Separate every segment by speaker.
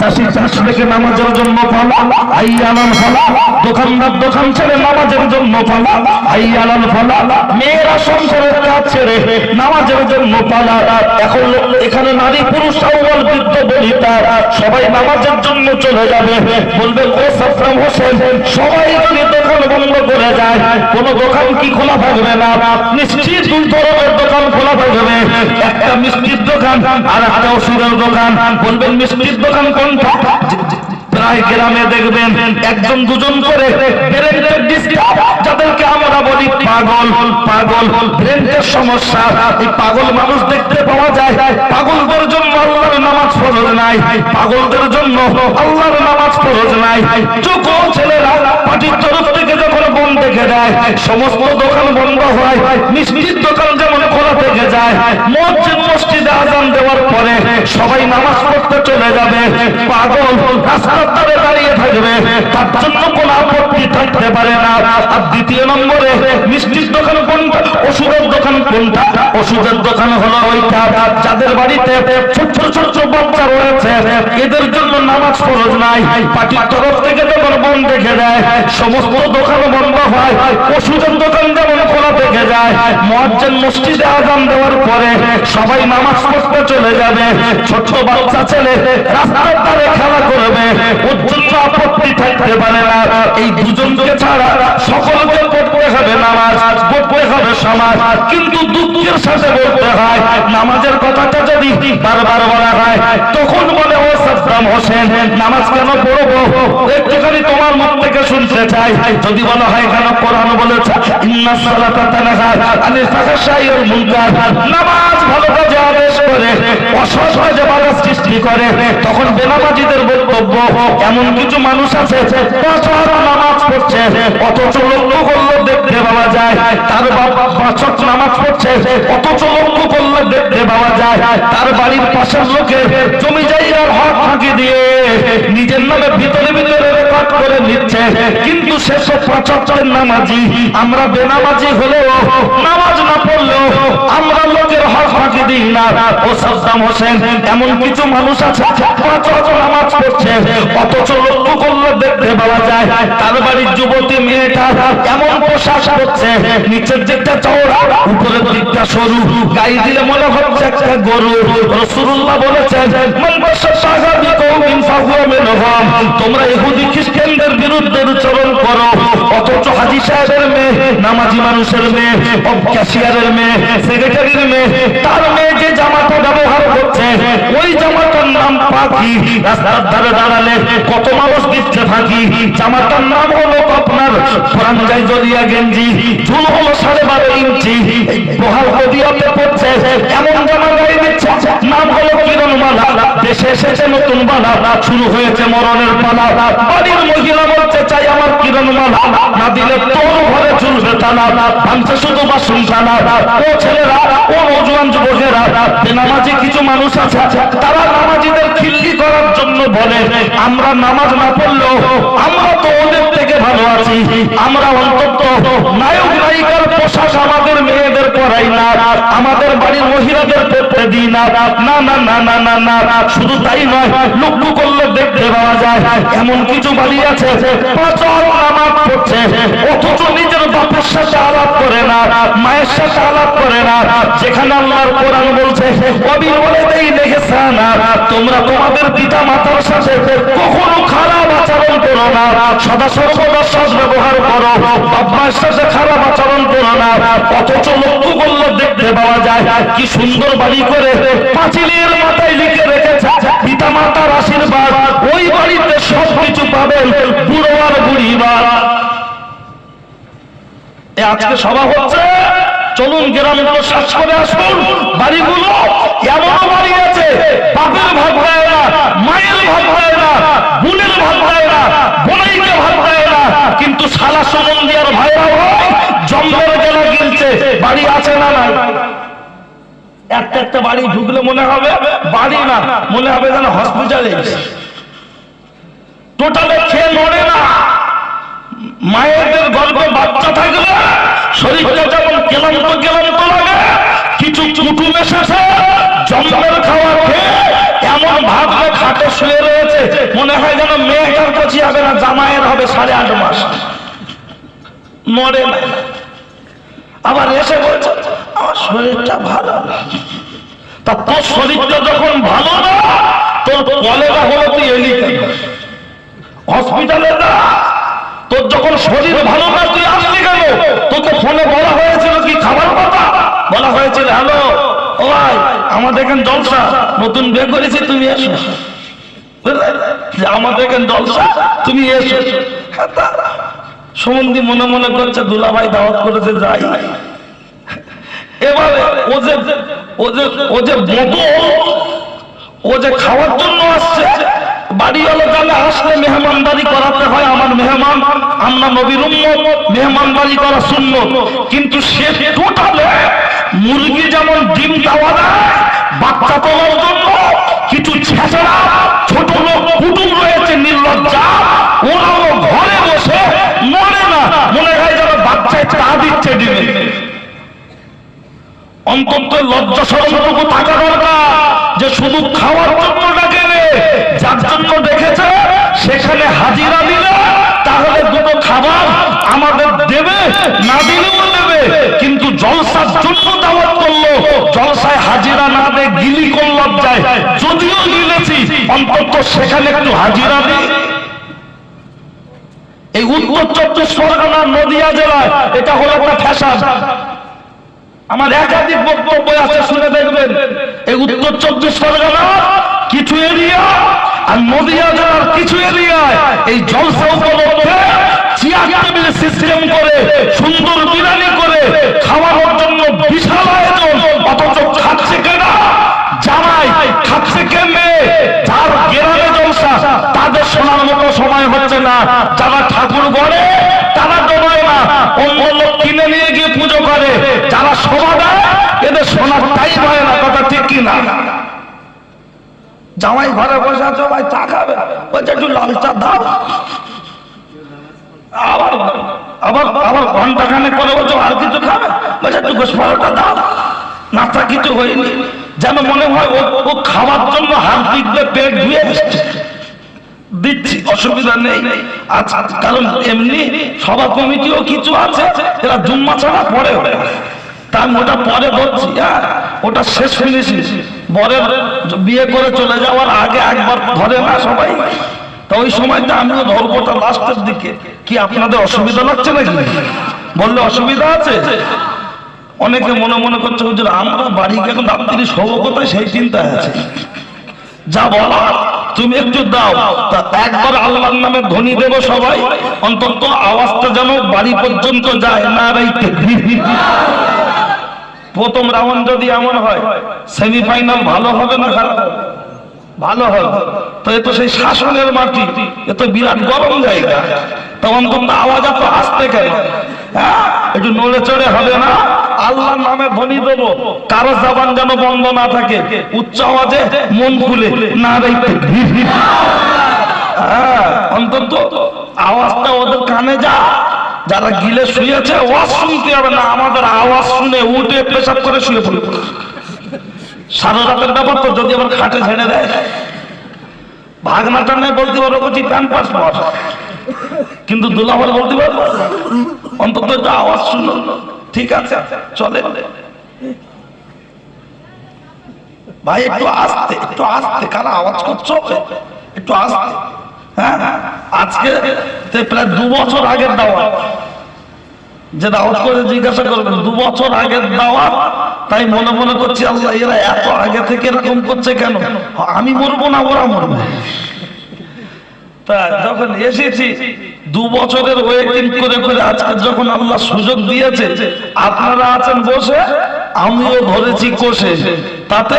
Speaker 1: চাষি নামাজের জন্য দোকানদার দোকান ছেড়ে নামাজের জন্য ফলা মেয়েরা সংসারের কাজ ছেড়ে নামাজের জন্য এখন এখানে নারী পুরুষ আউ্বাল বৃদ্ধ বলিতা সবাই নামাজের জন্য চলে যাবে। বলবে ও হোসেন, সবাই যদি দোকান বন্ধ করে যায়, কোন দোকান কি খোলা থাকবে না? নিশ্চিত দুই ধরনের দোকান খোলা থাকবে। একটা মিষ্টির দোকান আর একটা ওষুধের দোকান। বলবেন, মিষ্টির দোকান কোনটা? প্রায় গ্রামে দেখবেন, একজন দুজন করে যাদেরকে আমরা বলি পাগল পাগল। ব্রেনের সমস্যা, এই পাগল মানুষ দেখতে পাওয়া যায়। পাগলদের জন্য আল্লাহর নামাজ ফরজ নাই। পাগলদের জন্য আল্লাহর নামাজ ফরজ নাই। চোখ ছেলেরা পার্টির তরফ থেকে যখন বন্ধ দেখে দেয়, সমস্ত দোকান বন্ধ হয়, মিষ্টির দোকান যেমন খোলা থেকে যায়। মসজিদ, মসজিদে আজান দেওয়ার পরে সবাই নামাজ পড়তে চলে যাবে। পাগল রাস্তার ধারে দাঁড়িয়ে থাকবে। তার জন্য কোনো আপত্তি থাকতে পারে না। আর দ্বিতীয় নম্বরে, মিষ্টির দোকান কোনটা? ওষুধের দোকান কোনটা? ওষুধের দোকান হলো ওইটা। যাদের বাড়িতে ছোট ছোট বাচ্চা রয়েছে, এদের জন্য নামাজ ফরজ নাই। পার্টির তরফ থেকে যখন বন্ধ দেখে দেয়, সমস্ত দোকান বন্ধ হয়। ওষুধের দোকান যেমন খোলা থেকে যায়। মহাজ্জেন মসজিদে আজান দেওয়ার পরে সবাই নামাজ পড়তে চলে যাবে। ছোট বাচ্চা ছেলে রাস্তার ধারে খেলা করবে। জন্য আপত্তি থাকতে পারে না। এই দুজনকে ছাড়া সকলকে পড়তে হবে নামাজ, পড়তে হবে সমাজ। কিন্তু দুঃখের সাথে বলতে হয়, নামাজের কথাটা যদি বারবার বলা হয়, তখন বলে, ও সাদ্দাম হোসেন, নামাজ কেন পড়ব? একটুখানি তোমার মুখ থেকে শুনতে চাই। যদি বলা হয় কেন কোরআন বলেছে, ইন্না নামাজ ভালো করে। অসৎ করে, তখন বেনামাজিদের বক্তব্য, এমন কিছু মানুষ আছে নামাজ পড়ছে, অথচ লক্ষ্য করলে দেখতে পাওয়া যায়, তার বাবা নামাজ পড়ছে, অথচ লক্ষ্য করলে দেখতে পাওয়া যায়, তার বাড়ির পাশের লোকের জমি জায়গার হক ফাঁকি দিয়ে নিজের নামে ভিতরে ভিতরে রেকর্ড করে নিচ্ছে, কিন্তু সেসব পাঁচ নামাজি, আমরা বেনামাজি হলেও, নামাজ না পড়লেও আমরা লোকের হক ফাঁকি দিই না। ও সাদ্দাম হোসেন, এমন কিছু মানুষ আছে পাঁচ ওয়াক্ত নামাজ পড়ছে। অথচ লক্ষ্য করলে দেখতে পাওয়া যায়, তার বাড়ির যুবতী মেয়েটা এমন পোশাক করছে নিচের দিকটা চওড়া, উপরের দিকটা সরু। গাই দিলে মনে হচ্ছে একটা গরু। রসুল্লাহ বলেছেন তোমরা ইহুদি, খ্রিস্টানদের বিরুদ্ধে উচ্চারণ করো। অথচ হাজি সাহেবের মেয়ে, নামাজি মানুষের মেয়ে ক্যাশিয়ারের মেয়ে, সেক্রেটারির মেয়ে, তার মেয়ে যে জামাটা ব্যবহার করছে ওই জামাটার নাম পাখি, রাস্তার ধারে দাঁড়ালে কত মানুষ দিচ্ছে ফাঁকি জামাটার নাম হলো আপনার জলিয়া গেঞ্জি। ঝুল হলো সাড়ে বারো ইঞ্চি। বহাল হদিয়াতে পড়ছে, এমন জামা গায়ে দিচ্ছে নাম হলো কিরণ মালা দেশে এসেছে নতুন শুরু হয়েছে মরণের পালা। বাড়ির মহিলা চাই আমার কিরণ মালা না দিলে তোর ঘরে চুল না, ভাঙছে শুধু বা শুনছা না ও ছেলেরা, ও যুবকেরা কিছু মানুষ আছে, তারা নামাজিদের খিল্লি করার জন্য বলে, আমরা নামাজ না পড়লেও আমরা তো ওদের থেকে ভালো আছি। আমরা অন্তত নায়ক, নায়িকার পোশাক আমাদের মেয়েদের পরাই না, আমাদের বাড়ির মহিলাদের পড়তে দিই না। না না না না না শুধু তাই নয় পাওয়া যায়, এমন কিছু বাড়ি আছে নামাজ অথচ নিজের বাপের সাথে আলাপ করে না, মায়ের সাথে আলাপ করে না। যেখানে আল্লাহর কোরআন বলছে কবির বলে দেই দেখেছে না তোমরা তোমাদের পিতা মাতার সাথে কখনো খারাপ আচরণ করো না। সদা সর্বদা সৎ ব্যবহার করো। বাবার সাথে খারাপ আচরণ করো না। অথচ লক্ষ্য করলে দেখতে পাওয়া যায়, কি সুন্দর বাড়ি করে রেখেছে পিতা মাতার আশীর্বাদ, ওই বাড়িতে সব কিছু পাবেন, বুড়ো আর বুড়ি আজকে সভা হচ্ছে, চলুন গ্রামগুলো শ্বাস করে আসুন, বাড়িগুলো এমন বাড়ি আছে, বাপের ভাগ হয় না, মায়ের ভাগ হয় না, বোনের ভাগ হয় না বোনাইকে ভাগ হয় না, কিন্তু সালা সমন্দিয়ার ভাইরা হয় জম্বের গেলা গিলছে, বাড়ি আছে না না একটা একটা বাড়ি ঢুকলে মনে হবে বাড়ি না, মনে হবে যেন হসপিটালে টোটালে খেয়ে নড়ে না। মায়েদের গর্ভে বাচ্চা থাকলে শরীরটা যেমন কেলান্ত কেলান্ত লাগে, কিছু কুটুম এসেছে, জঙ্গল খাওয়া খেয়ে এমন ভাবলে খাটে শুয়ে রয়েছে, মনে হয় যেন মেয়েটার কচি হবে না, জামাইয়ের হবে সাড়ে আট মাস। মরে না। আবার এসে বলছে আমার শরীরটা ভালো। তা তোর শরীরটা যখন ভালো না তোর কলেরা হলো তুই এলি হসপিটালে না তোর যখন শরীর ভালো না তুই আসলি কেন? তোকে ফোনে বলা হয়েছিল কি খাবার কথা বলা হয়েছিল হ্যালো ও ভাই আমাদের এখানে জলসা নতুন বিয়ে করেছি তুমি এসো। আমাদের এখানে জলসা তুমি এসো। হ্যাঁ, তা সুমন্দি মনে মনে করছে দুলাভাই দাওয়াত করেছে যাই। এবারে ও যে ও যে ও যে ও যে খাওয়ার জন্য আসছে, বাড়িওয়ালা জানে আসলে মেহমানদারি করাতে হয় আমার মেহমান। আমরা নবীর করা শূন্য কিন্তু সে টোটালে মুরগি যেমন ডিম দেওয়া দেয় বাচ্চা তোলার জন্য কিছু ছেঁচড়া, ছোট লোক কুটুম রয়েছে, নির্লজ্জা, ওরাও ঘরে বসে মনে না। মনে হয় যেন বাচ্চায় চা দিচ্ছে ডিমে। অন্তত লজ্জা সরমটুকু থাকা দরকার। যে শুধু খাওয়ার জন্য ডাকে যার জন্য দেখেছে, সেখানে হাজিরা দিলে, তাহলে দুটো খাবার আমাদের দেবে, না দিলেও দেবে। কিন্তু জলসার জন্য দাওয়াত করল, জলসায় হাজিরা না দে গিলি কোন লজ্জায়। যদিও গিলেছি, অন্তত সেখানে একটু হাজিরা দিই এই উত্তর চব্বিশ পরগনার নদিয়া জেলায় এটা হলো একটা ফ্যাশন। আমার একাধিক বক্তব্য আছে শুনে দেখবেন, এই উত্তর চব্বিশ পরগনা কিছু এরিয়া আর নদিয়া জেলার কিছু এরিয়ায় এই জলসা উপলক্ষে সিস্টেম করে, সুন্দর বিরিয়ানি করে, খাওয়ানোর জন্য বিশাল আয়োজন, অথচ খাচ্ছে কেনা জামাই খাচ্ছে কেমনে যার গেরামে জলসা তাদের শোনার মতো সময় হচ্ছে না যারা ঠাকুর গড়ে তারা ডোবায় না অন্য লোক কিনে নিয়ে গিয়ে পুজো করে যারা শোভা দেয় এদের শোনার টাইম হয় না কথা ঠিক কি না। জামাই ঘরে বসে আছো, ভাই খাবে? বলছে, একটু লাল চা দাও। আবার আবার আবার ঘণ্টা খানে করে বলছো, আর কিছু খাবে? বলছে, একটু গোস পরোটা দাও। নাস্তা কিছু হয়নি। যেন মনে হয় ও খাওয়ার জন্য হাত দিকলে পেট ধুয়ে। দিচ্ছি, অসুবিধা নেই। আচ্ছা কারণ এমনি সভা কমিটিও কিছু আছে, এরা জুম্মা ছাড়া পরে তার ওটা পরে ধরছি হ্যাঁ। ওটা শেষ ফিনিশিং বরের বিয়ে করে চলে যাওয়ার আগে একবার ধরে না সবাই। তো ওই সময়টা আমিও ধরবো ওটা লাস্টের দিকে। কি আপনাদের অসুবিধা লাগছে নাকি? বললে অসুবিধা আছে। অনেকে মনে মনে করছে, হুজুর, আমরা বাড়ি এখন রাত্রি শোবো কোথায়? সেই চিন্তায় আছে। যা বলা তুমি একটু দাও। তা একবার আল্লাহর নামে ধ্বনি দেবো সবাই। অন্তত আওয়াজটা যেন বাড়ি পর্যন্ত যায় না, রাইতে। প্রথম রাউন্ড যদি এমন হয়, সেমিফাইনাল ভালো হবে না খারাপ? ভালো হবে। তো এ তো সেই শাসনের মাটি, এ তো বিরাট গরম জায়গা। তো অন্তত আওয়াজ এত আসতে কেন? হ্যাঁ? একটু নড়ে চড়ে হবে না? আল্লাহর নামে ধ্বনি দেবো। কারও জবান যেন বন্ধ না থাকে। উচ্চ আওয়াজে মন খুলে, না হ্যাঁ অন্তত আওয়াজটা ওদের কানে যা। যারা গিলে শুয়েছে, ওয়াজ শুনতে হবে না, আমাদের আওয়াজ শুনে উঠে পেশাব করে শুয়ে পড়বে সারা রাতের ব্যাপার তো যদি আবার খাটে ছেড়ে দেয়। ভাগনাটা নেই বলতে পারব বলছি প্যান পাস পাস। কিন্তু দুলাভার বলতে পারব অন্তত একটা আওয়াজ শুনো। ঠিক আছে, চলে। ভাই, একটু আসতে একটু আসতে কারা আওয়াজ করছ? একটু আসতে। হ্যাঁ আজকে প্রায় দু বছর আগের দাওয়াত। যে দাওয়াত করে জিজ্ঞাসা করবেন, দু বছর আগের দাওয়াত? তাই মনে মনে করছি, আল্লাহ, এরা এত আগে থেকে এরকম করছে কেন? আমি মরবো না, ওরা মরবে? তা যখন এসেছি, দু বছরের ওয়েটিং করে করে আজকে যখন আল্লাহ সুযোগ দিয়েছে, আপনারা আছেন বসে, আমিও ধরেছি কোষে। তাতে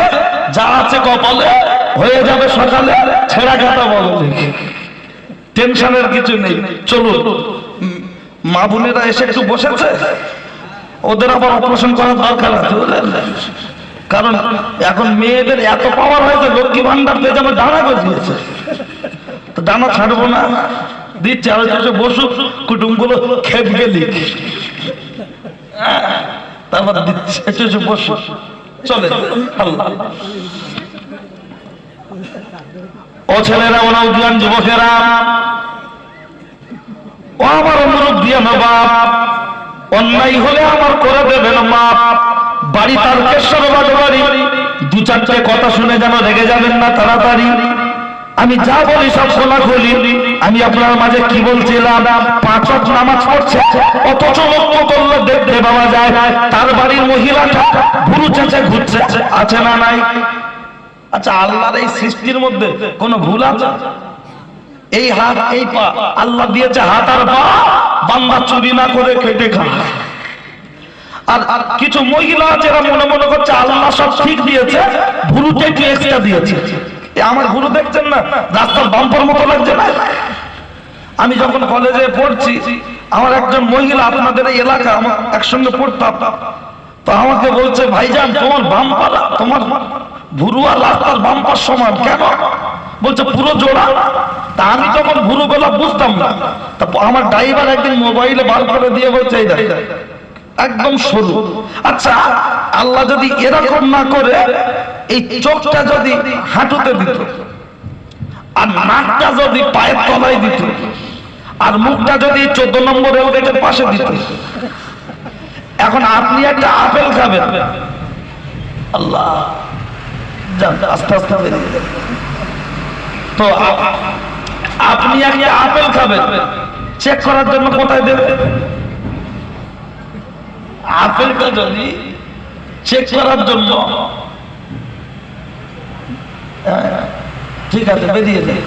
Speaker 1: যা আছে কপালে হয়ে যাবে সকালে, ছেঁড়া কাটা বলে। টেনশনের কিছু নেই, চলুন। মা বোনেরা এসে একটু বসেছে? ওদের আবার অপারেশন করার দরকার আছে? কারণ এখন মেয়েদের এত পাওয়ার হয়েছে লক্ষ্মী ভান্ডার পেয়ে আমার ডানা গজিয়েছে। তো ডানা ছাড়বো না। দিচ্ছে, আর একটু বসুক, কুটুমগুলো খেপ গেলি। তারপর দিচ্ছে বসুক। চলে, আল্লাহ। ও ছেলেরা ওরা নৌজওয়ান যুবকেরা, ও আমার অনুরোধ দিয়ে বাপ অন্যায় হলে আমার করে দেবেন মাপ। বাড়ি তারকেশ্বর বাড়ি। দু চারটে কথা শুনে যেন রেগে যাবেন না তাড়াতাড়ি। আমি যা বলি সব শোনা বলি আমি আপনার মাঝে কি বলছিলাম? পাঁচ নামাজ পড়ছে, অথচ লক্ষ্য করলে দেখতে পাওয়া যায়। তার বাড়ির মহিলাটা ভুরু চেঁচে ঘুরছে। আছে না নাই? আচ্ছা আল্লাহর এই সৃষ্টির মধ্যে কোনো ভুল আছে? এই হাত, এই পা, আল্লাহ দিয়েছে হাত আর পা, বান্দা চুরি না করে খেটে খায়। আর আর কিছু মহিলা আছে এরা মনে মনে করছে আল্লাহ সব ঠিক দিয়েছে ভুরুতে একটু এক্সট্রা দিয়েছে আমার ভুরু দেখছেন না? রাস্তার বাম্পার মতো লাগছে না? আমি যখন কলেজে পড়ছি, আমার একজন মহিলা আপনাদের এই এলাকা আমার একসঙ্গে পড়তাম। তো আমাকে বলছে, ভাইজান, তোমার বাম্পার, তোমার ভুরু আর রাস্তার বাম্পার সমান, কেন? বলছে, পুরো জোড়া? তা আমি তখন ভুরু বেলা বুঝতাম না। তা আমার ড্রাইভার একদিন মোবাইলে বার করে দিয়ে বলছে, এই দেখ, একদম সরু আচ্ছা আল্লাহ যদি এরকম না করে, এই চোখটা যদি হাঁটুতে দিত, আর নাকটা যদি পায়ের তলায় দিত, আর মুখটা যদি চোদ্দ নম্বর রেলগেটের পাশে দিত, এখন আপনি একটা আপেল খাবেন। আল্লাহ আস্তে আস্তে বেরিয়ে। তো আপনি একটা আপেল খাবেন। চেক করার জন্য কোথায় দেবেন আপেলটা যদি চেক করার জন্য। হ্যাঁ, ঠিক আছে বেরিয়ে যাই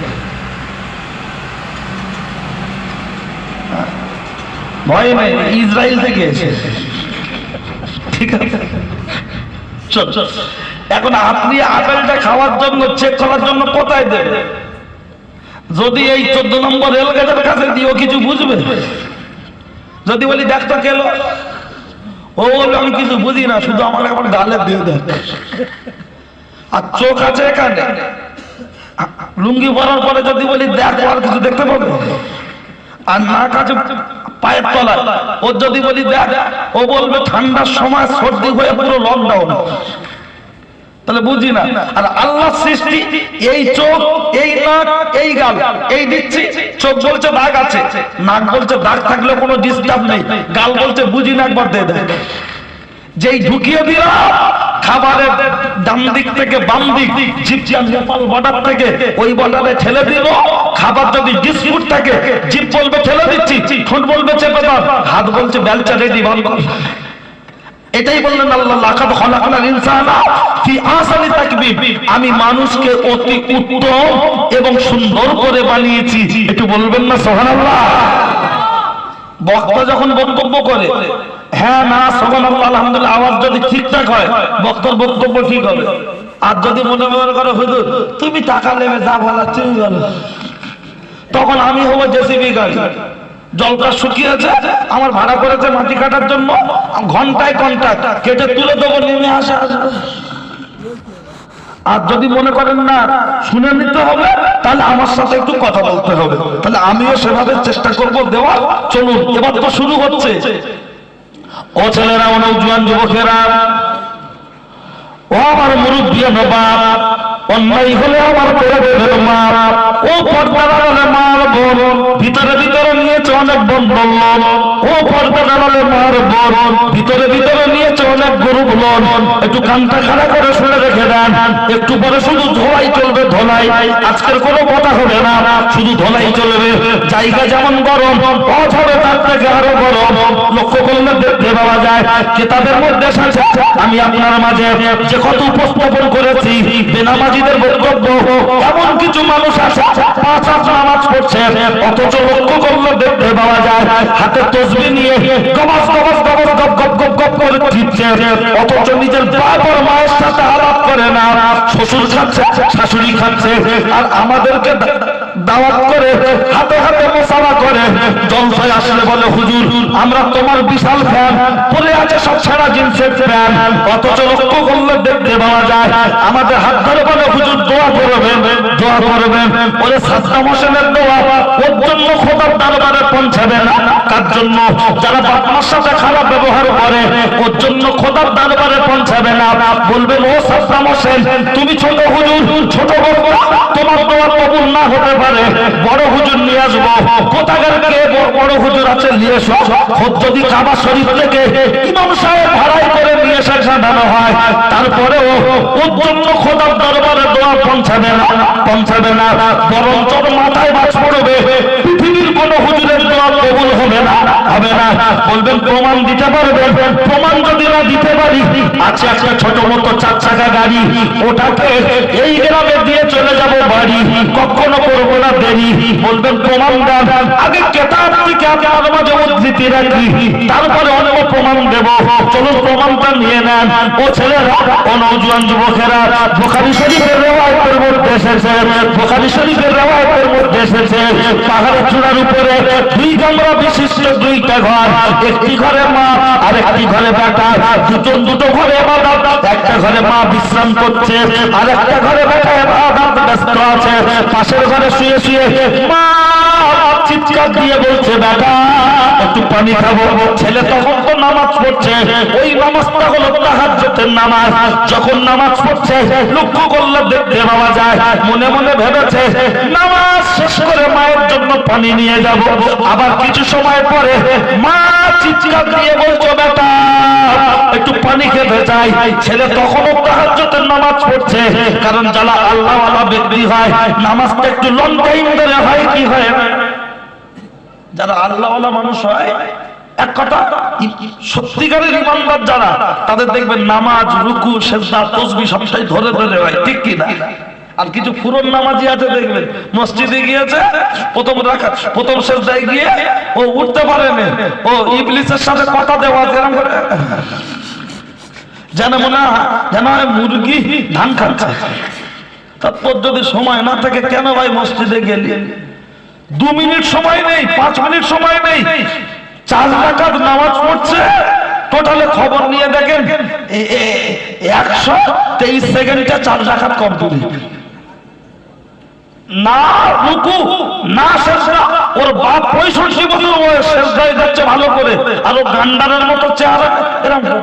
Speaker 1: ভয় নেই ইসরায়েল থেকে এসে ঠিক আছে। চল চল। এখন আপনি আপেলটা খাওয়ার জন্য চেক করার জন্য কোথায় দেবেন? যদি এই চোদ্দ নম্বর রেলগেটের কাছে দিও কিছু বুঝবে? যদি বলি, দেখ তো কেলো। ও বলল আমি কিছু বুঝি না, শুধু আমার আমার গালে দিয়ে দেখ। আর চোখ আছে এখানে। লুঙ্গি পরার পরে যদি বলি, দেখ, আর কিছু দেখতে পাবে? আর নাক আছে পায়ের তলায়। ওর যদি বলি, দেখ, ও বলবে, ঠান্ডার সময় সর্দি হয়ে পুরো লকডাউন তাহলে বুঝি না। আর আল্লাহ সৃষ্টি, এই চোখ, এই নাক, এই গাল, এই দিচ্ছি, চোখ বলছে দাগ আছে, নাক বলছে দাগ থাকলে কোনো ডিস্টার্ব নেই, গাল বলছে বুঝি না একবার দিয়ে দেয় যেই ঢুকিয়ে দিলাম, খাবারের ডান দিক থেকে বাম দিক জিপটা নেপাল বর্ডার থেকে, ওই বর্ডারে ঠেলে দিব খাবার যদি ডিসপুট থাকে, জিপ বলবে ঠেলে দিচ্ছি, ঠোঁট বলবে চেপে দাও, হাত বলছে বেলচা রেডি, বন্ধ। এটাই বললেন আল্লাহ, লাকাদ খলাকনাল ইনসানা ফি আহসানি তাকবীর। আমি মানুষকে অতি উত্তম এবং সুন্দর করে বানিয়েছি। একটু বলবেন না, সুবহানাল্লাহ? বক্তা যখন বক্তব্য করে হ্যাঁ না, সুবহানাল্লাহ, আলহামদুলিল্লাহ, আওয়াজ যদি ঠিকঠাক হয়, বক্তার বক্তব্য ঠিক হবে। আর যদি মনে মনে করে, হুজুর, তুমি টাকা নেবে, যা বলা। তুমি তখন আমি হব জেসিবি গাড়ি। জলটা শুকিয়েছে, আমার ভাড়া করেছে মাটি কাটার জন্য ঘন্টায় কন্ট্রাক্ট কেটে তুলে দেবো, নেমে আসা আর যদি মনে করেন না, শুনে নিতে হবে, তাহলে আমার সাথে একটু কথা বলতে হবে। তাহলে আমিও সেভাবে চেষ্টা করব, দেওয়া, চলুন, এবার তো শুরু হচ্ছে। ও ছেলেরা, ও নৌজুয়ান যুবকেরা, ও আমার মুরব্বী বাপ অন্যায় হলে আমার করে দেবেন মা। ও আড়ালে মার বোন, ভিতরে ভিতরে অনেক বন্ধন ও পর্দা মার বরণ ভিতরে ভিতরে নিয়েছে অনেক গরু লোন একটু খাড়া করে শুনে রেখে দেন। একটু পরে শুধু ধোলাই চলবে ধোলাই। আজকের কোনো কথা হবে না। শুধু ধোলাই চলবে। জায়গা যেমন গরম, পথ হবে তার থেকে আরও গরম লক্ষ্য করলে দেখতে পাওয়া যায় কিতাবের মধ্যে আমি আপনার মাঝে যে কত উপস্থাপন করেছি, বেনামাজিদের বক্তব্য, এমন কিছু মানুষ আছে, পাঁচ হাত নামাজ পড়ছে, অথচ লক্ষ্য করলে দেখতে পাওয়া যায়, হাতে তসবি নিয়ে গবাস গবাস গবাস গপ গপ গপ গপ করে অথচ নিজের বাপ আর মায়ের সাথে আলাপ করে না, শ্বশুর খাচ্ছে, শাশুড়ি খাচ্ছে, আর আমাদেরকে দাওয়াত করে, হাতে হাতে মোসাফা করে, জলসায় আসলে বলে, হুজুর, আমরা তোমার বিশাল ফ্যান পরে আছে সব সারা জিনিসের ফ্যান অথচ লক্ষ্য করলে দেখতে পাওয়া যায়, আমাদের হাত ধরে বলে, হুজুর, দোয়া করবেন দোয়া করবেন বলে, সাদ্দাম হোসেনের দোয়া, ওর জন্য খোদার দরবারে পৌঁছাবে না কার জন্য যারা বাপমার সাথে খারাপ ব্যবহার করে, ওর জন্য খোদার দরবারে পৌঁছাবে না। বলবেন, ও সাদ্দাম হোসেন, তুমি ছোট হুজুর, ছোট তোমার দোয়া কবুল না হতে পারে। দরবারে বড় হুজুর নিয়ে আসব। কোথাকার করে বড় হুজুর আছে নিয়ে এসো। যদি কাবা শরীফ থেকে ইমাম সাহেব ভাড়াই করে নিয়ে এসে সাজানো হয়, তারপরেও ওর জন্য খোদার দরবারে দোয়া পৌঁছাবে না পৌঁছাবে না। বরঞ্চ মাথায় বাজ পড়বে। কোন হুজুরের দোয়া কবুল হবে না হবে না। বলবেন, প্রমাণ দিতে পারবেন প্রমাণ যদি না দিতে পারি, আছে একটা ছোট মতো চার চাকা গাড়ি, ওটাকে এই গ্রামে দিয়ে চলে যাব বাড়ি, কখনো করব না দেরি। বলবেন, প্রমাণ দেন আগে কেতাব থেকে আপনার মাঝে উদ্ধৃতি রাখি, তারপরে অন্য প্রমাণ দেব। চলুন, প্রমাণটা নিয়ে নেন। ও ছেলেরা, ও নৌজুয়ান যুবকেরা, বোখারি শরীফের রেওয়ায়তের মধ্যে এসেছে। বোখারি শরীফের রেওয়ায়তের মধ্যে এসেছে। পাহাড়ের চূড়ার উপরে দুই কামরা বিশিষ্ট দুইটা ঘর। একটি ঘরে মা আর একটি ঘরে বেটা। দুজন দুটো ঘরে একটা ঘরে মা বিশ্রাম করছে, আর একটা ঘরে বেটা ব্যস্ত আছে। পাশের ঘরে শুয়ে শুয়ে, মা চিৎকার দিয়ে বলছে বেটা একটু পানি খাব। ছেলে তখন তো নামাজ পড়ছে। ওই নামাজটা হলো তাহাজ্জুদের নামাজ। যখন নামাজ পড়ছে, লক্ষ্য করলে দেখতে পাওয়া যায়, মনে মনে ভেবেছে, নামাজ শেষ করে মায়ের জন্য পানি নিয়ে যাব। আবার কিছু সময় পরে মা চিৎকার দিয়ে বলছো, বেটা, একটু পানি খেতে চাই। ছেলে তখনও তাহাজ্জুদের নামাজ পড়ছে, কারণ যারা আল্লাহ ব্যক্তি হয়, নামাজটা একটু লং টাইম ধরে হয় কি হয় যারা আল্লাহওয়ালা মানুষ হয়, এক কথা, সত্যিকারের ইমানদার যারা, তাদের দেখবেন নামাজ, রুকু, সেজদা, তসবি সবটাই ধরে ধরে হয়, ঠিক কি না আর কিছু পুরন নামাজি আছে দেখবেন, মসজিদে গিয়েছে, প্রথম রাখা প্রথম সেজদায় গিয়ে ও উঠতে পারেনি ও ইবলিসের সাথে কথা দেওয়া যেরকম করে। যেন মনে হয়, যেন মুরগি ধান খাচ্ছে। তারপর যদি সময় না থাকে, কেন ভাই মসজিদে গেলি? দু মিনিট সময় নেই, পাঁচ মিনিট সময় নেই। চার রাকাত নামাজ পড়ছে। টোটালে খবর নিয়ে দেখেন একশো তেইশ সেকেন্ডে চার রাকাত কমপ্লিট না রুকু, না শেষরা ওর বাপ পঁয়ষট্টি বছর বয়স শেষদায় যাচ্ছে ভালো করে, আর ও গান্ডারের মতো চেহারা, এরকম।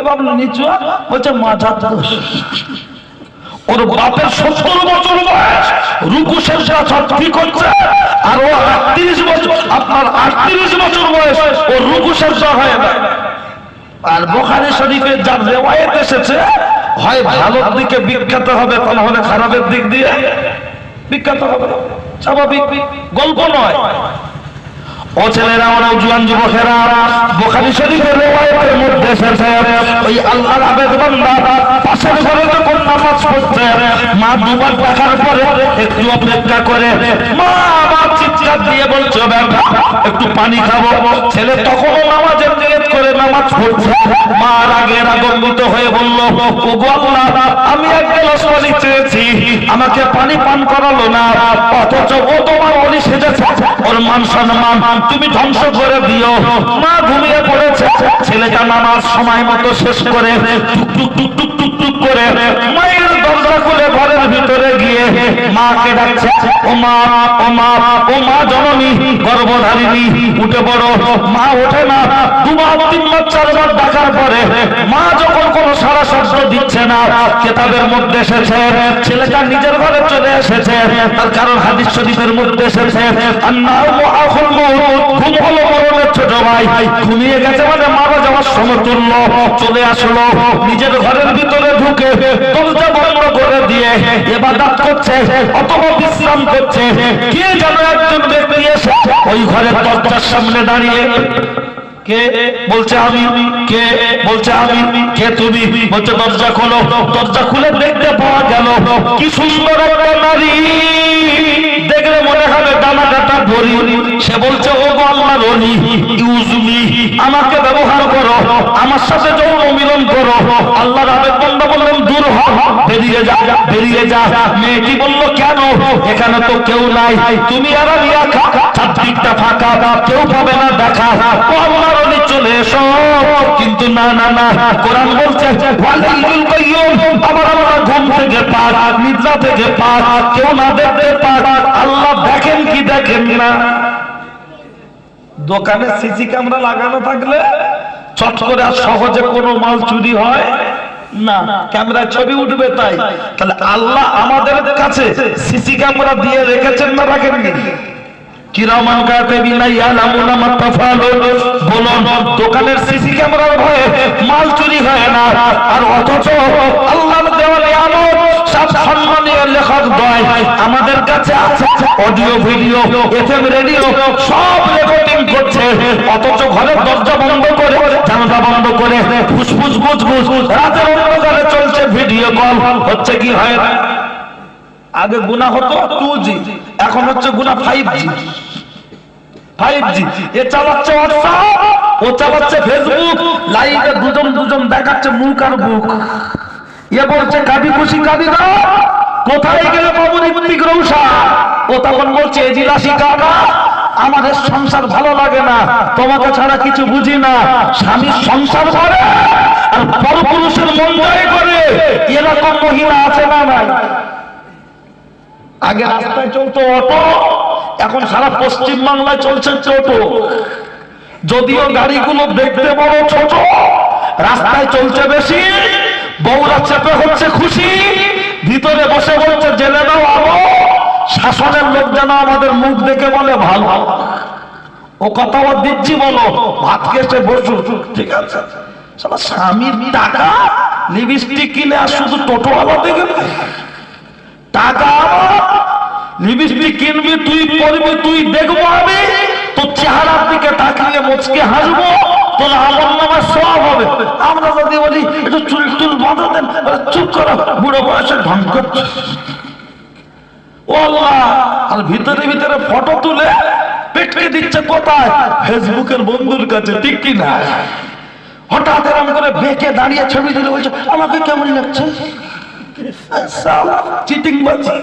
Speaker 1: এবার নিচু বলছে মাথা দোষ ওর বাপের সত্তর বছর বয়স। রুকু শেষরা ঠিক হচ্ছে। আর ও আটত্রিশ বছর আপনার আটত্রিশ বছর বয়স। ও রুকু শেষরা হয়ে যায় আর বোখারি শরীফে যার রেওয়ায়ত এসেছে, হয় ভালোর দিকে বিখ্যাত হবে তা হলে খারাপের দিক দিয়ে বিখ্যাত হবে স্বাভাবিক। গল্প নয়। ও ছেলেরা ওরা জুয়ান যুবকেরা, বোখারি শরীফের রেওয়ায়তের মধ্যে এসেছে, ওই আল্লাহর আবেদ বান্দা পাশের ঘরে যখন নামাজ পড়ছে, মা দুবার দেখার পরে একটু অপেক্ষা করে, মা আবার চিৎকার দিয়ে বলছে ব্যাটা একটু পানি খাব। ছেলে তখনও নামাজের নিয়ত করে নামাজ পড়ছে, মা রাগে রাগম্বিত হয়ে বলল, ওগো আল্লাহ, আমি এক গ্লাস পানি চেয়েছি, আমাকে পানি পান করালো না, অথচ ও তোমার অলি সেজেছে, ওর মান সম্মান তুমি ধ্বংস করে দিও। মা ঘুমিয়ে পড়েছে। ছেলেটা নামাজ সময় মতো শেষ করে টুক টুক টুক টুক টুক টুক করে মায়ের দরজা খুলে ঘরের ভিতরে গিয়ে মাকে ডাকছে ও মা ও মা ও মা জননী, গর্ভধারিণী, উঠে পড়ো। মা ওঠে না। দুবার তিনবার চারবার ডাকার পরে মা যখন কোনো সারা শব্দ দিচ্ছে না, কেতাবের মধ্যে এসেছে, ছেলেটা নিজের ঘরে চলে এসেছে, তার কারণ হাদিস শরীফের মধ্যে এসেছে ঘুম হলো মরণের ছোট ভাই। ঘুমিয়ে গেছে মানে মারা যাওয়ার সমতুল্য, চলে আসলো। নিজের ঘরের ভিতরে ঢুকে দরজা বন্ধ করে দিয়ে ইবাদত করছে অথবা বিশ্রাম করছে, কে একজন ব্যক্তি এসে ওই দরজার সামনে দাঁড়িয়ে, কে বলছে আমি, কে বলছে আমি, কে তুমি? বলছে, দরজা খোলো। দরজা খুলে দেখতে পাওয়া গেল, কি সুন্দর একটা নারী। দেখলে মনে হবে দানা কাটা ধরি সে বলছে ও গো আল্লাহর অলি ইউজুমি আমাকে ব্যবহার করো, আমার সাথে যৌন মিলন করো। আল্লাহর আবেদ বন্ধ বললেন দূর হ বেরিয়ে যা বেরিয়ে যা। মেয়েটি বলল, কেন? এখানে তো কেউ নাই। তুমি আর আমি একা চারদিকটা ফাঁকা। কেউ পাবে না দেখা। ও আল্লাহর অলি চলে এসো। কিন্তু না না না। কোরআন বলছে আবার আমরা ঘুম থেকে পাক নিদ্রা থেকে পাক কেউ না দেখতে পাক আল্লাহ দেখেন কি দেখেন না? দোকানে সিসি ক্যামেরা লাগানো থাকলে চট করে আর সহজে কোনো মাল চুরি হয় না। ক্যামেরায় ছবি উঠবে তাই। তাহলে আল্লাহ আমাদের কাছে সিসি ক্যামেরা দিয়ে রেখেছেন না রাখেননি? কিরামান কাতিবিনা ইয়ালামুনা মা তাফালুন বলুন, দোকানের সিসি ক্যামেরার ভয়ে মাল চুরি হয় না? আর অথচ আল্লাহর দেওয়া নিয়ামত সব সম্মানীয় লেখক দয় আমাদের কাছে আছে। অডিও, ভিডিও, এফএম, রেডিও, সব রেকর্ডিং করছে। অথচ ঘরের দরজা বন্ধ করে, জানালা বন্ধ করে, ফুসফুস, গুজগুজ, রাতের অন্ধকারে চলছে ভিডিও কল। হচ্ছে কি হয়? আগে গুণা হতো টু জি, এখন হচ্ছে গুণা ফাইভ জি। ফাইভ জি এ চালাচ্ছে ও চালাচ্ছে ফেসবুক দুজন দুজন দেখাচ্ছে এ বলছে, কাবি কোথায় গেলে ও তখন বলছে আমাদের সংসার ভালো লাগে না। তোমাকে ছাড়া কিছু বুঝি না। স্বামীর সংসার করে আর বড় পুরুষের মন জয় করে। এরকম মহিলা আছে না নাই? আগে রাস্তায় চলতো অটো এখন সারা পশ্চিম বাংলায় চলছে টোটো। যদিও গাড়িগুলো দেখতে বড় ছোট, রাস্তায় চলছে বেশি, বউরা চেপে হচ্ছে খুশি, ভিতরে বসে বলছে, জেলে দাও আলো শাসনের লোক যেন আমাদের মুখ দেখে বলে ভালো। ও কথা আবার দিচ্ছি বলো, ভাত খেতে বসু ঠিক আছে। স্বামীর টাকা, লিপস্টিক কিনে আর শুধু টোটো আলো দেখে টাকা লিপস্টিক কিনবি, তুই পরবি তুই দেখব আমি। তোর চেহারার দিকে তাকিয়ে মুচকে হাসবো আমার হবে। আমরা যদি বলি, একটু চুল বাঁধা দেন চুপ বুড়ো বয়সে আর ভিতরে ভিতরে ফটো তুলে দিচ্ছে কোথায়? ফেসবুকের বন্ধুর কাছে, ঠিক কি না? হঠাৎ এরম করে বেঁকে দাঁড়িয়ে ছবি তুলে বলছে, আমাকে কেমন লাগছে? চিটিং বাজি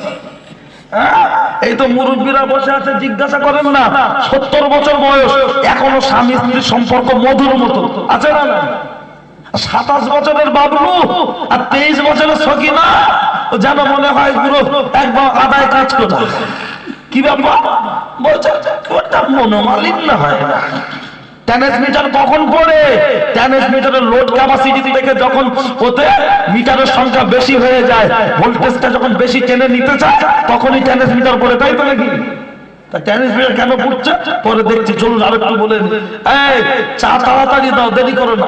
Speaker 1: এই তো মুরব্বীরা বসে আছে, জিজ্ঞাসা করেন না। সত্তর বছর বয়স, এখনও স্বামী স্ত্রীর সম্পর্ক মধুর মতো। আছে না? সাতাশ বছরের বাবলু আর তেইশ বছরের সকিনা, যেন মনে হয় পুরো একবার আদায় কাজ করে কি ব্যাপার? বলছে, মনোমালিন্য হয় না। ট্যানেস মিটার কখন পড়ে ট্যানেস মিটারের লোড ক্যাপাসিটি থেকে যখন ওতে মিটারের সংখ্যা বেশি হয়ে যায় ভোল্টেজটা যখন বেশি টেনে নিতে চায়, তখনই ট্যানেস মিটার পড়ে, তাই তো নাকি? কেন পড়ছে? পরে দেখছি চলুন আর একটু বলে নিই। এই, চা তাড়াতাড়ি দাও, দেরি করো না।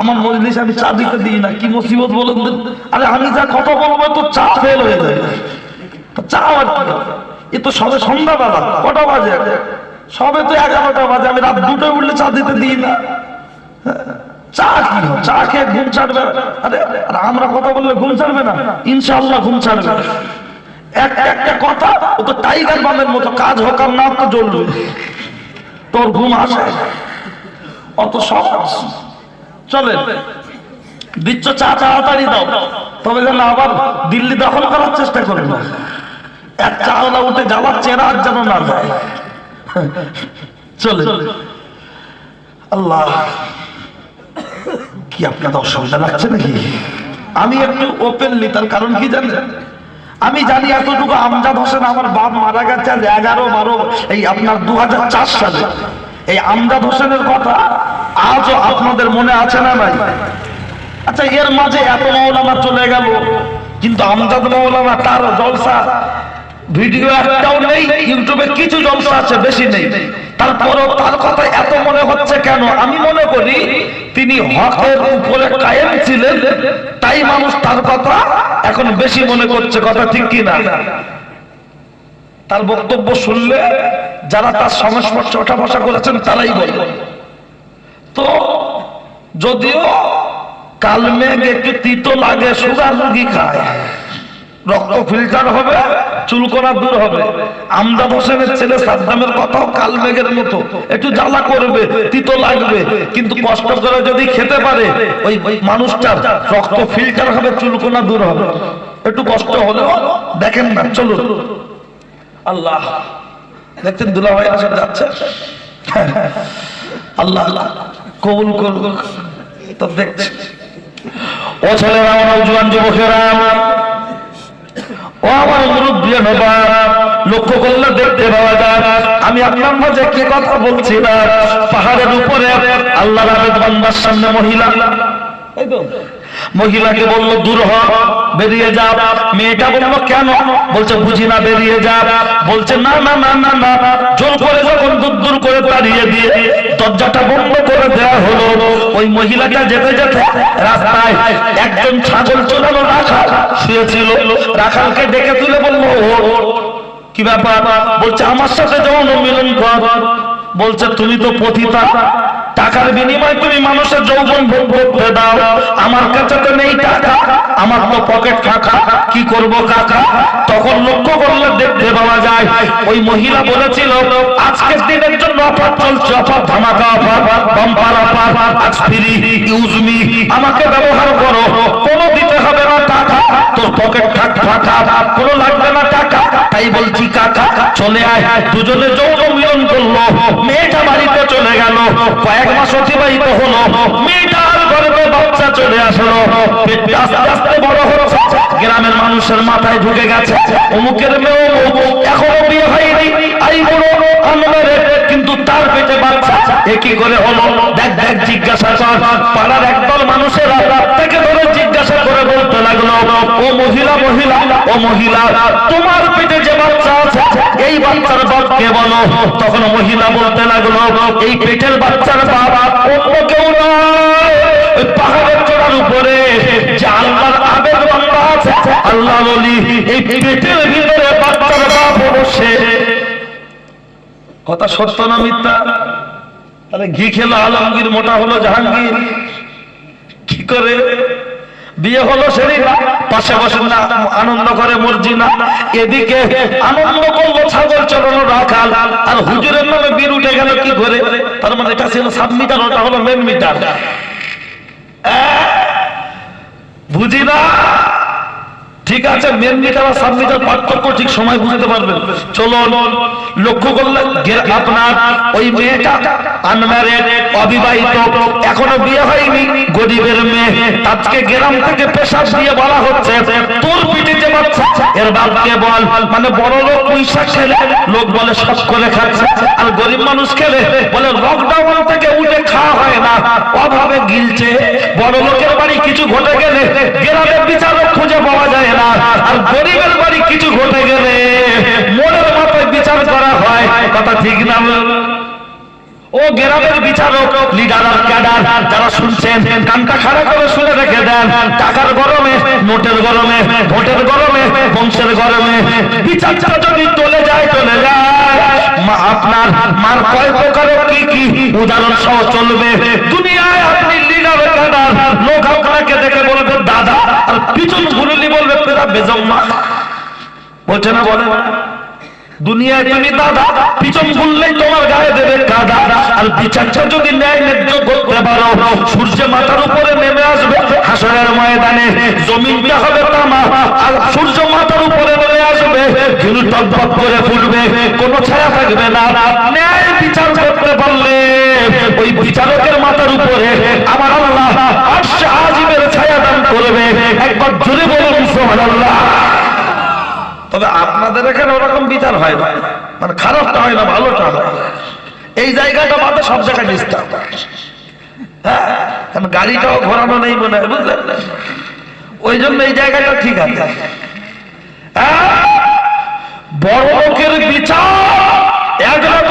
Speaker 1: আমার মজলিস আমি চা দিতে দিই না, কি মুসিবত বলেন? আরে আমি যা কথা বলব, তো চা ফেল হয়ে যায়। চা আর এ তো সবে সন্ধ্যাবেলা, কটা বাজে? সবে তো এগারোটা বাজে, আমি রাত দুটোয় উঠলে চা দিতে দিই না। চা চা খেয়ে ঘুম ছাড়বে? আমরা কথা বললে ঘুম ছাড়বে না? ঘুম ছাড়বে। কথা টাইগার মতো কাজ তোর ঘুম আসে? অত চলে চা, তাড়াতাড়ি দাও। তবে যেন আবার দিল্লি দখল করার চেষ্টা করবে এক চাওলা উঠে যাওয়ার চেরা আর যেন না যায় চলে আল্লাহ কি আপনাদের অসুবিধা লাগছে নাকি? আমি একটু ওপেনলি তার কারণ কি জানেন? আমি জানি এতটুকু আমজাদ হোসেন আমার বাপ মারা গেছে আজ এগারো বারো এই আপনার দু হাজার চার সালে। এই আমজাদ হোসেনের কথা আজও আপনাদের মনে আছে না নাই? আচ্ছা এর মাঝে এত মৌলানা চলে গেল কিন্তু আমজাদ মৌলানা তার জলসা ভিডিও একটাও নেই, ইউটিউবে কিছু জলসা আছে, বেশি নেই। তারপরও তার কথা এত মনে হচ্ছে কেন? আমি মনে করি তিনি হকের উপরে কায়েম ছিলেন, তাই মানুষ তার কথা এখন বেশি মনে করছে, কথা ঠিক কি না তার বক্তব্য শুনলে যারা তার সংস্পর্শে ওঠা বসা করেছেন, তারাই বলবে তো যদিও কালমেঘ একটু তিতো লাগে, সুগার রুগী খায় রক্ত ফিল্টার হবে, চুলকোনা দূর হবে। আমজাদ হোসেনের ছেলে সাদ্দামের কথাও কালমেঘের মতো। একটু জ্বালা করবে, তিতো লাগবে, কিন্তু কষ্ট করে যদি খেতে পারে, ওই মানুষটার রক্ত ফিল্টার হবে, চুলকোনা দূর হবে। একটু কষ্ট হলেও দেখেন না, চলুন। আল্লাহ, দেখছেন দুলা ভাই আসে যাচ্ছে? আল্লাহ আল্লাহ, কবুল করুন তো দেখছি। ও ছেলেরা, আমার জোয়ান যুবকেরা ও আমার মুরব্বী নবা লক্ষ্য করলে দেখতে পাওয়া যায়, আমি আপনার মাঝে কি কথা বলছি না। পাহাড়ের উপরে আল্লাহ বান্দার সামনে মহিলা। এই মহিলাকে বলল দূর হ বেরিয়ে যা। মেয়েটা বলল কেন? বলছে বুঝি না বেরিয়ে যা। বলছে না না না না না। জোর করে যখন দূর দূর করে তাড়িয়ে দিয়ে দরজাটা বন্ধ করে দেওয়া হলো ওই মহিলাটা যেতে যেতে রাস্তায় একজন ছাগল চোরানো রাখাল শুয়েছিল। রাখালকে ডেকে তুলে বলল "ও, ও, কি ব্যাপার? বলছে আমার সাথে যখন মিলন কর। বলছে তুমি তো পতিতা। টাকার বিনিময়ে তুমি মানুষের যৌবন ভোগ করতে দাও। আমার কাছে তো নেই টাকা। আমার তো পকেট ফাঁকা। কি করব কাকা? তখন লক্ষ্য করলে দেখতে পাওয়া যায়, ওই মহিলা বলেছিল, আজকের দিনের জন্য অফার চলছে, অফার ধামাকা অফার বাম্পার অফার আজ ফ্রি ইউজ আমাকে ব্যবহার করো। কোনো দিতে হবে না টাকা। তোর পকেট ফাঁকা। কোনো লাগবে না টাকা। তাই বলছি, কাকা, চলে আয়। দুজনে যৌন মিলন করল। মেয়েটা বাড়িতে চলে গেল। কয়েক মাস অতিবাহিত হলো। মেয়েটার গর্ভে বাচ্চা চলে আসলো। পেটটা আস্তে আস্তে বড় হচ্ছে। গ্রামের মানুষের মাথায় ঢুকে গেছে। অমুকের মেয়ে এখনও বিয়ে হয়নি। আই বড় আনন্দের কিন্তু তার পেটে বাচ্চা এ কি করে হলো। দেখ দেখ জিজ্ঞাসা কর। পাড়ার একদল মানুষেরা থেকে ধরে জিজ্ঞাসা করে বলতে লাগল ও মহিলা মহিলা ও মহিলা তোমার পেটে যে বাচ্চা আছে এই বাচ্চার বাপকে বলো? তখন মহিলা বলতে লাগল এই পেটের বাচ্চার বাবা অন্য কেউ নয়। পাহাড়ের চূড়ার উপরে যে আল্লাহর আবেদ বান্দা আছে আল্লাহ বলি এই পেটের ভিতরে বাচ্চার বাপ বসে কথা সত্য না মিথ্যা? তাহলে ঘি খেলো, আলমগীর মোটা হলো জাহাঙ্গীর। কি করে? বিয়ে হলো সেদিন। পাশে বসে না, আনন্দ করে মর্জি না। এদিকে আনন্দ করল ছাগল চড়ানো রাখাল। আর হুজুরের নামে বীর উঠে গেল কি করে? তার মানে এটা ছিল সাব মিটার, ওটা হলো মেন মিটার। বুঝি না? ঠিক আছে, মেন মিটার আর সাব মিটার পার্থক্য ঠিক সময় বুঝতে পারবেন। চলো লক্ষ্য করলেন আপনার ওই মেয়েটা আনম্যারেড অবিবাহিত, এখনও বিয়ে হয়নি, গরিবের মেয়ে। আজকে গ্রাম থেকে পেশাব দিয়ে বলা হচ্ছে তোর পিঠে যে বাচ্চা এর বাপকে বল মানে বড় লোক পয়সা খেলে, লোক বলে সব করে খাচ্ছে, আর গরিব মানুষ খেলে বলে লকডাউন থেকে উঠে খাওয়া হয় না। অভাবে গিলছে, বড় লোকের বাড়ি কিছু ঘটে গেলে গ্রামের বিচারক খুঁজে পাওয়া যায় না, আর গরিবের বাড়ি কিছু ঘটে গেলে মনের মাথায় বিচার করা হয়, কথা ঠিক না। ও গ্রামের বিচারক, লিডার ক্যাডার, যারা শুনছেন, কানটা খাড়া করে শুনে রেখে দেন। টাকার গরমে, নোটের গরমে, ভোটের গরমে, বংশের গরমে, বিচারটা যদি চলে যায় চলে যায়। মা, আপনার মার কয় প্রকারের কি কি উদাহরণ সহ চলবে? দুনিয়ায় আপনি লিডার, ক্যাডার, লোক আপনাকে দেখে বলবে, দাদা, আর পিছন ঘুরলি বলবে, পেরা বেজম্মা বলছে না, বলে না। দুনিয়ায় তুমি দাদা, পিছন ভুললেই তোমার গায়ে দেবে কাদা। আর বিচারটা যদি ন্যায় ন্যায্য করতে পারো, সূর্য মাথার উপরে নেমে আসবে হাসরের ময়দানে। জমিনটা হবে তামা, আর সূর্য মাথার উপরে নেমে আসবে, কিন্তু টকবক করে ফুটবে, কোনো ছায়া থাকবে না। ন্যায় বিচার করতে পারলে ওই বিচারকের মাথার উপরে আমার আল্লাহ আটশো আজিমের ছায়া দান করবে। একবার জোরে বলুন, সুবহানাল্লাহ। তবে আপনাদের এখানে ওরকম বিচার হয় না। মানে খারাপটা হয় না, ভালোটা হয়। এই জায়গাটা বাদে সব জায়গায় ডিস্টার্ব। হ্যাঁ কারণ গাড়িটাও ঘোরানো নেই মনে হয়, বুঝলেন? ওই জন্য এই জায়গাটা ঠিক আছে। হ্যাঁ? বড় লোকের বিচার একরকম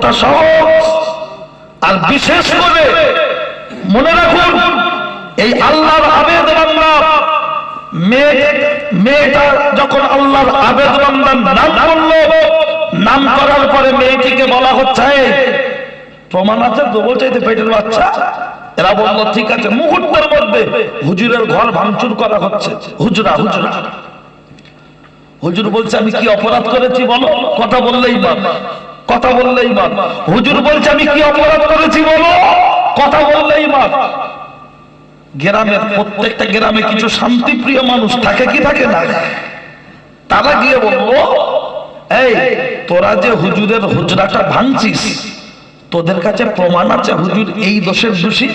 Speaker 1: অতটা সহজ। আর বিশেষ করে মনে রাখুন এই আল্লাহর আবেদ বান্দা মেয়েটা যখন আল্লাহর আবেদ বান্দার নাম করল নাম করার পরে মেয়েটিকে বলা হচ্ছে "এই, প্রমাণ আছে তো বলছে এই পেটের বাচ্চা। এরা বলল ঠিক আছে মুহূর্তের মধ্যে হুজুরের ঘর ভাঙচুর করা হচ্ছে। হুজুরা হুজুরা। হুজুর বলছে আমি কি অপরাধ করেছি বলো? কথা বললেই বাপ কথা বললেই বাপ হুজুর বলছে, আমি কি অপরাধ করেছি বলো? কথা বললেই বাপ গ্রামের প্রত্যেকটা গ্রামে কিছু শান্তিপ্রিয় মানুষ থাকে কি থাকে না? তারা গিয়ে বলব এই, তোরা যে হুজুরের হুজরাটা ভাঙছিস, তোদের কাছে প্রমাণ আছে হুজুর এই দোষের দোষী?